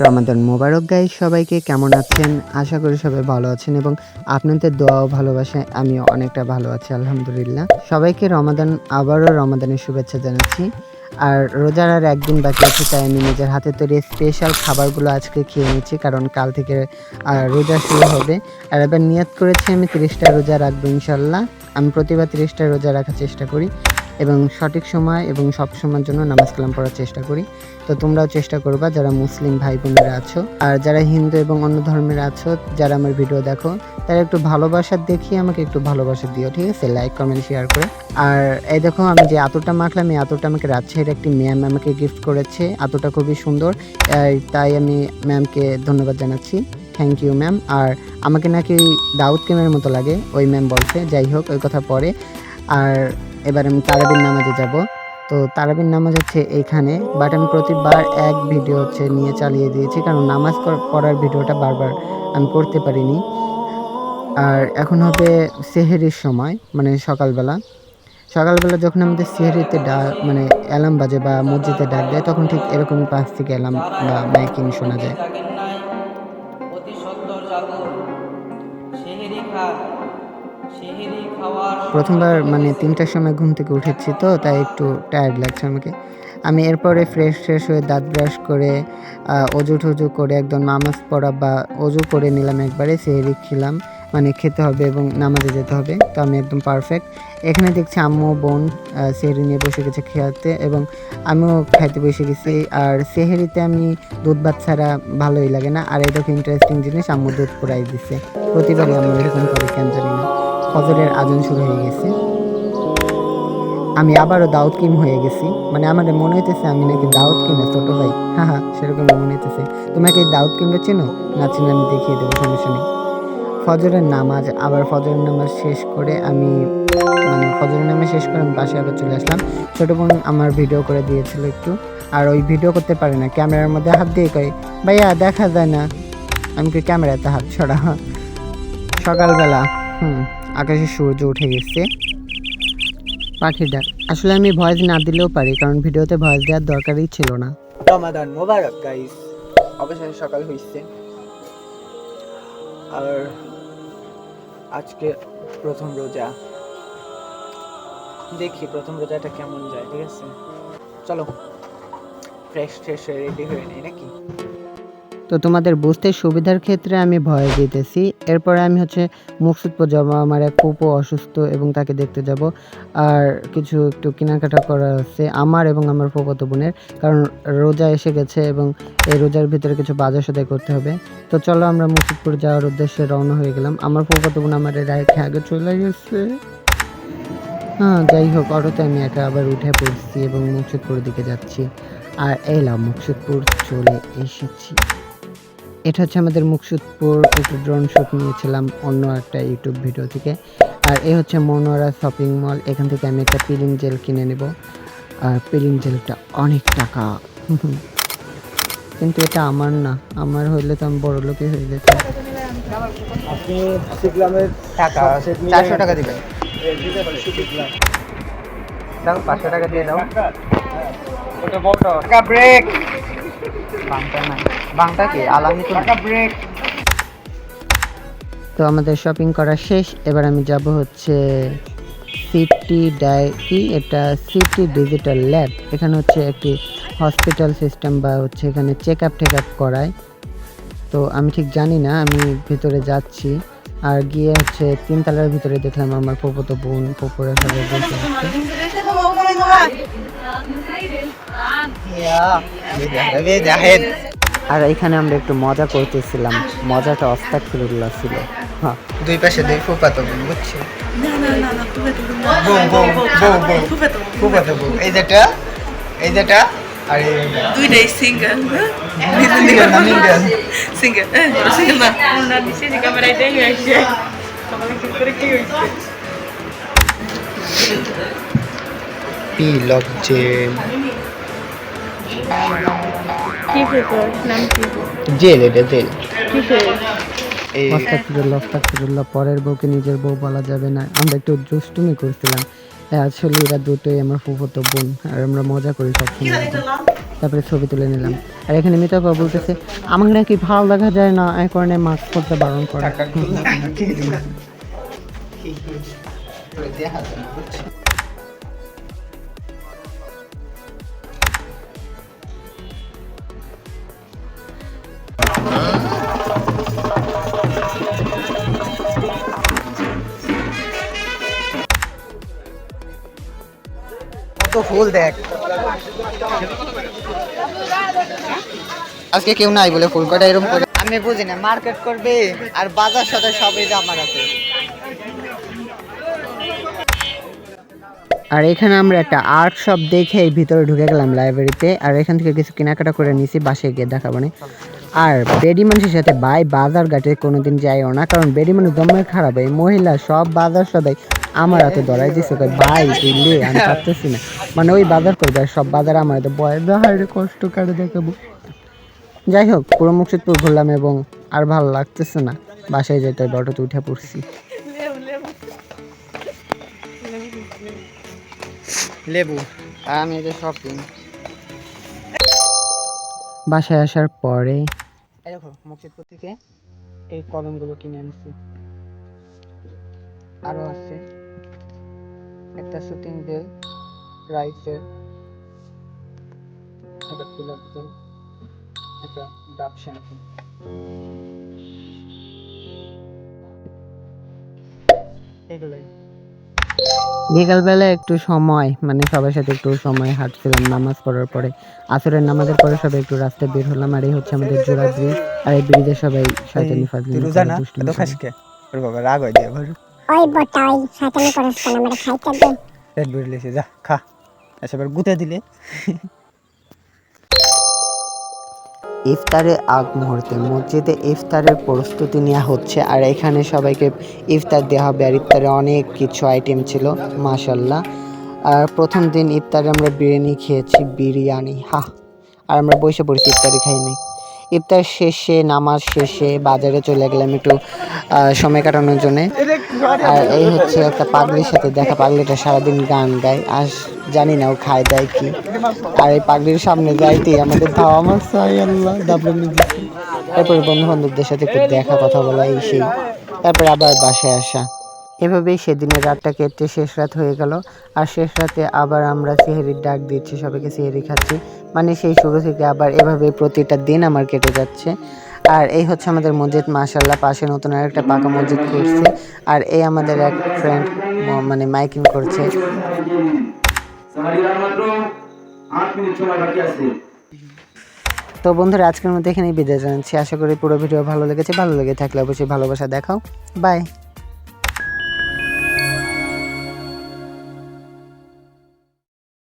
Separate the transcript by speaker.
Speaker 1: রমাদান মোবারক গাই সবাইকে কেমন আছেন? আশা করি সবাই ভালো আছেন এবং আপনাদের দোয়া ও ভালোবাসায় আমি অনেকটা ভালো আছি, আলহামদুলিল্লাহ। সবাইকে রমাদান, আবারও রমাদানের শুভেচ্ছা জানাচ্ছি। আর রোজার আর একদিন বাকি আছে, তাই আমি নিজের হাতে তৈরি স্পেশাল খাবারগুলো আজকে খেয়ে নিচ্ছি, কারণ কাল থেকে রোজা শুরু হবে। আর এবার নিয়ত করেছি আমি তিরিশটা রোজা রাখব ইনশাল্লাহ। আমি প্রতিবার তিরিশটা রোজা রাখার চেষ্টা করি। এবং সঠিক সময় এবং সব সময়ের জন্য নামাজ কালাম পড়ার চেষ্টা করি। তো তোমরাও চেষ্টা করবা যারা মুসলিম ভাই বোনেরা আছো, আর যারা হিন্দু এবং অন্য ধর্মের আছো, যারা আমার ভিডিও দেখো, তারা একটু ভালোবাসা দেখিয়ে আমাকে একটু ভালোবাসা দিও, ঠিক আছে? লাইক কমেন্ট শেয়ার করে। আর এই দেখো, আমি যে আতরটা মাখলাম, এই আতরটা আমাকে রাজশাহীর একটি ম্যাম আমাকে গিফট করেছে। আতরটা খুবই সুন্দর তাই আমি ম্যামকে ধন্যবাদ জানাচ্ছি। থ্যাংক ইউ ম্যাম আর আমাকে নাকি দাউদ কেমের মতো লাগে, ওই ম্যাম বলছে। যাই হোক, ওই কথা পরে। আর এবার আমি তারাবির নামাজে যাব। তো তারাবির নামাজ হচ্ছে এইখানে বাট আমি প্রতিবার এক ভিডিও হচ্ছে নিয়ে চালিয়ে দিয়েছি, কারণ নামাজ পড়ার ভিডিওটা বারবার আমি করতে পারিনি। আর এখন হবে সেহেরির সময় মানে সকালবেলা। সকালবেলা যখন আমাদের সেহেরিতে ডা মানে অ্যালার্ম বাজে বা মসজিদে ডাক দেয়, তখন ঠিক এরকমই পাশ থেকে অ্যালার্ম বা মাইকিং শোনা যায়। প্রথমবার মানে তিনটার সময় ঘুম থেকে উঠেছি তো, তাই একটু টায়ার্ড লাগছে আমাকে। আমি এরপরে ফ্রেশ ফ্রেশ হয়ে দাঁত ব্রাশ করে অজু টজু করে একদম নামাজ পড়া বা অজু করে নিলাম একবারে, সেহেরি খেলাম। মানে খেতে হবে এবং নামাজে যেতে হবে, তো আমি একদম পারফেক্ট এখানে দেখছি আম্মু, বোন সেহেরি নিয়ে বসে গেছে খেয়াতে এবং আমিও খাইতে বসে গেছি। আর সেহেরিতে আমি দুধ ভাত ছাড়া ভালোই লাগে না। আর দেখো ইন্টারেস্টিং জিনিস, আম্মু দুধ পুরাই দিছে। প্রতিবারই আম্মু এরকম করে, কেন জানি না। ফজরের আজান শুরু হয়ে গেছে। আমি আবারও দাউদ কিম হয়ে গেছি। মানে আমার মনে হইতেছে আমি নাকি দাউদ কিনা ছোট ভাই। হ্যাঁ হ্যাঁ সেরকম মনে হইতেছে। তোমাকে এই দাউদ কিমটা চেনো? না চিনে আমি দেখিয়ে দেবো, সমস্যা নেই। ফজরের নামাজ, আবার ফজরের নামাজ শেষ করে আমি মানে ফজরের নামাজ শেষ করে আমি বাসায় আবার চলে আসলাম। ছোটো বোন আমার ভিডিও করে দিয়েছিল একটু। আর ওই ভিডিও করতে পারে না, ক্যামেরার মধ্যে হাত দিয়ে কয়, ভাইয়া, দেখা যায় না। আমি কি ক্যামেরাতে হাত ছড়া সকালবেলা, হুম। আকাশে সূর্য উঠে গেছে। পাখির ডাক। আসলে আমি ভয়েস না দিলেও পারি, কারণ ভিডিওতে ভয়েস দেওয়ার দরকারই ছিল না।
Speaker 2: রমাদান মোবারক গাইস অবশেষে সকাল হইছে। আর আজকে প্রথম রোজা। দেখি প্রথম রোজাটা কেমন যায়, ঠিক আছে? চলো ফ্রেশ ফ্রেশ হয়ে রেডি হয়ে নেই নাকি?
Speaker 1: তো তোমাদের বুঝতে সুবিধার ক্ষেত্রে আমি ভয় দিতেছি। এরপরে আমি হচ্ছে মুকসুদপুর যাব, আমার এক পুপো অসুস্থ এবং তাকে দেখতে যাব। আর কিছু একটু কেনাকাটা করার আছে আমার এবং আমার ফুফাতো বোনের, কারণ রোজা এসে গেছে এবং এই রোজার ভিতরে কিছু বাজার সদাই করতে হবে। তো চলো আমরা মুকসুদপুর যাওয়ার উদ্দেশ্যে রওনা হয়ে গেলাম। আমার ফুফাতো বোন আমার রাইখে আগে চলে গেছে। হ্যাঁ যাই হোক, অটোতে আমি একা আবার উঠে পড়ছি এবং মুকসুদপুরের দিকে যাচ্ছি। আর এলাম মুকসুদপুর চলে এসেছি। এটা হচ্ছে আমাদের মুকসুদপুর একটু ড্রোন শুট নিয়েছিলাম অন্য একটা ইউটিউব ভিডিও থেকে। আর এ হচ্ছে মনোয়ারা শপিং মল এখান থেকে আমি একটা পিলিং জেল কিনে নেব। আর পিলিং জেলটা অনেক টাকা। কিন্তু এটা আমার না আমার হইলে তো আমি বড় লোকই হয়ে যেত
Speaker 2: আপনি
Speaker 1: টাকা চারশো টাকা দিবেন। দাও পাঁচশো টাকা দিয়ে দাও।
Speaker 2: টাকা ব্রেক
Speaker 1: না বাংটা কি আলামি তো তো আমাদের শপিং করা শেষ। এবার আমি যাব হচ্ছে সিটি ডাই কি এটা সিটি ডিজিটাল ল্যাব এখানে হচ্ছে একটি হসপিটাল সিস্টেম বা হচ্ছে এখানে চেক আপ টেক আপ করায়। তো আমি ঠিক জানি না আমি ভিতরে যাচ্ছি। আর গিয়ে হচ্ছে তিনতলার ভিতরে দেখলাম আমার পোপতো বোন পোপোরা সবাই বসে আছে। আর এখানে আমরা একটু মজা করতেছিলাম। মজাটা অস্তাক ফিরুল্লাহ ছিল। হ্যাঁ
Speaker 2: দুই পাশে দুই ফুপাতো বোন বুঝছ? এই যেটা এই যেটা আর
Speaker 3: দুইটাই সিঙ্গেল
Speaker 2: না
Speaker 3: সিঙ্গেল হ্যাঁ সিঙ্গেল না। ওনার নিচে যে ক্যামেরায় দেখে আসছে সকালে কি করে কি পেপার নাম কি
Speaker 2: জেল এটা জেল
Speaker 1: পরের বউকে নিজের বউ বলা যাবে না আমরা একটু দুষ্টুমি করছিলাম হ্যাঁ, আসলে এরা দুটোই আমার ফুফতো বোন আর আমরা মজা করি সবসময় তারপরে ছবি তুলে নিলাম আর এখানে মিতাপা বলতেছে আমাকে নাকি ভালো দেখা যায় না এই কারণে মাস্ক করতে বারণ করে
Speaker 2: কত ফুল দেখ। আজকে কেউ নাই বলে ফুল কটা এরকম করে? আমি বুঝি না মার্কেট করবে আর বাজার সাথে সবই আমার হাতে
Speaker 1: আর এখানে আমরা একটা আর্ট শপ দেখে এই ভিতরে ঢুকে গেলাম লাইব্রেরিতে আর এখান থেকে কিছু কেনাকাটা করে নিয়েছি বাসে গিয়ে দেখাবো না। আর বেডি মানুষের সাথে বাই বাজার ঘাটে কোনোদিন যাইও না কারণ বেডি মানুষ দমে খারাপ এই মহিলা সব বাজার সদাই আমার হাতে ধরাই দিচ্ছে কই, ভাই তুই লে আমি পারতেছি না। মানে ওই বাজার করে আর সব বাজার আমার হাতে বয় হাইরে কষ্ট কাটে দেখাবো। যাই হোক পুরো মুর্শিদপুর ঘুরলাম এবং আর ভালো লাগতেছে না। বাসায় যেতে হবে অটোতে উঠে পড়ছি।
Speaker 2: লেবু আমি এটা শপিং
Speaker 1: বাসায় আসার পরে
Speaker 2: এই দেখো মুর্শিদপুর থেকে এই কলমগুলো কিনে আনছি আরও আছে। একটা শুটিং বেল রাইসের একটা কুলার তেল একটা ডাব শ্যাম্পু এগুলোই।
Speaker 1: বিকালবেলা একটু সময় মানে সবার সাথে একটু সময় হাঁটছিলাম নামাজ পড়ার পরে। আসরের নামাজের পরে সবাই একটু রাস্তায় বের হলাম আর এই হচ্ছে আমাদের জোড়া ব্রিজ আর এই ব্রিজে সবাই শয়তানি ফাজলি
Speaker 2: রোজা না? এত খাসকে ওর বাবা রাগ হয় ভর
Speaker 4: ওই বটা ওই শয়তানি করিস কেন? আমরা খাইতে দে।
Speaker 2: পেট বের লেছে যা খা। আচ্ছা এবার গুতে দিলে।
Speaker 1: ইফতারের আগ মুহূর্তে মসজিদে ইফতারের প্রস্তুতি নেওয়া হচ্ছে আর এখানে সবাইকে ইফতার দেওয়া হবে আর ইফতারে অনেক কিছু আইটেম ছিল মাশাল্লাহ আর প্রথম দিন ইফতারে আমরা বিরিয়ানি খেয়েছি বিরিয়ানি হা আর আমরা বসে পড়েছি ইফতারি খাইনি ইফতার শেষে, নামাজ শেষে বাজারে চলে গেলাম একটু সময় কাটানোর জন্য। আর এই হচ্ছে একটা পাগলির সাথে দেখা, পাগলিটা সারাদিন গান গায়, আর জানি না ও খায়, দেয় কি। আর এই পাগলির সামনে যাইতেই আমাদের ধাওয়া আল্লাহ তারপরে বন্ধু বান্ধবদের সাথে একটু দেখা, কথা বলা, এই সেই। তারপরে আবার বাসায় আসা। এভাবেই সেদিনের রাতটা কেটে শেষ রাত হয়ে গেল। আর শেষ রাতে আবার আমরা সেহেরির ডাক দিচ্ছি, সবাইকে সেহেরি খাচ্ছি। মানে সেই শুরু থেকে আবার এভাবে প্রতিটা দিন আমার কেটে যাচ্ছে। আর এই হচ্ছে আমাদের মসজিদ মাশাল্লাহ পাশে নতুন আর একটা পাকা মসজিদ করছে আর এই আমাদের এক ফ্রেন্ড মানে মাইকিং করছে। তো বন্ধুরা, আজকের মধ্যে এখানেই বিদায় জানাচ্ছি। আশা করি পুরো ভিডিও ভালো লেগেছে। ভালো লেগে থাকলে অবশ্যই ভালোবাসা দেখাও। বাই